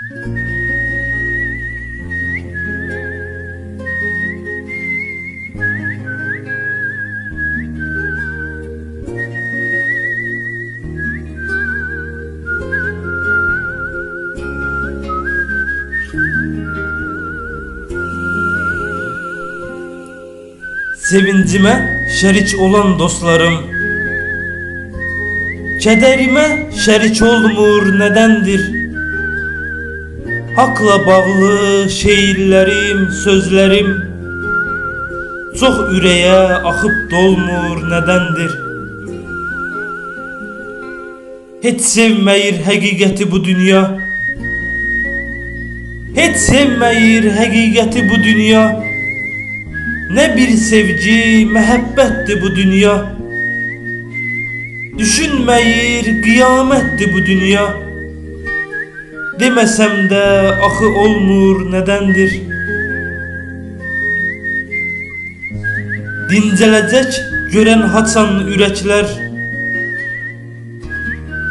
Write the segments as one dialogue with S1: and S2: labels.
S1: Sevincime şerik olan dostlarım Kederime şerik olmur nedendir Hakla bağlı şeirlerim, sözlerim. Çok üreye akıp dolmur nedendir? Hiç sevmeyir hakikati bu dünya. Hiç sevmeyir hakikati bu dünya. Ne bir sevgi, məhəbbətdir bu dünya. Düşünməyir, qiyamətdir bu dünya Deməsəm də axı olmur, nədəndir Dincələcək görən haçan ürəklər.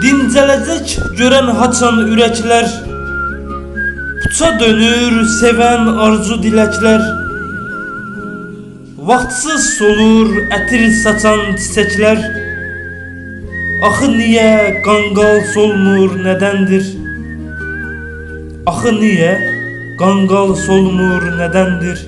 S1: Dincələcək görən haçan ürəklər. Puça dönür sevən arzu diləklər. Vaxtsız solur ətir saçan çiçəklər. Axı niyə qanqal solmur nədəndir Axı niyə? Qanqal solmur nədəndir